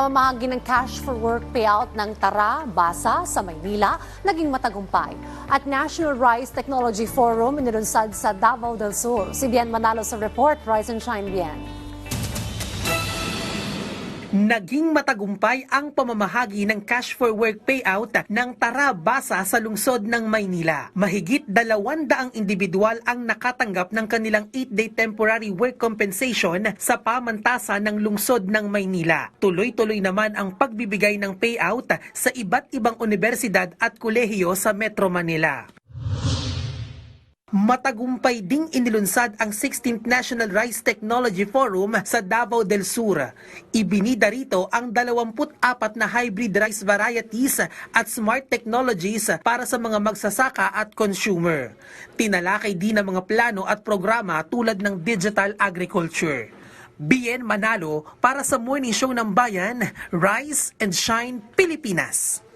Pamamahagi ng cash for work payout ng Tara, Basa sa Maynila naging matagumpay. At National Rice Technology Forum inilunsad sa Davao del Sur. Si Bien Manalo sa report, Rise and Shine Bien. Naging matagumpay ang pamamahagi ng cash for work payout ng Tarabasa sa lungsod ng Maynila. Mahigit dalawandaang individual ang nakatanggap ng kanilang 8-day temporary work compensation sa pamantasan ng lungsod ng Maynila. Tuloy-tuloy naman ang pagbibigay ng payout sa iba't ibang universidad at kolehiyo sa Metro Manila. Matagumpay ding inilunsad ang 16th National Rice Technology Forum sa Davao del Sur. Ibinida rito ang 24 na hybrid rice varieties at smart technologies para sa mga magsasaka at consumer. Tinalakay din ang mga plano at programa tulad ng digital agriculture. Bien Manalo para sa Morning Show ng Bayan, Rise and Shine Pilipinas.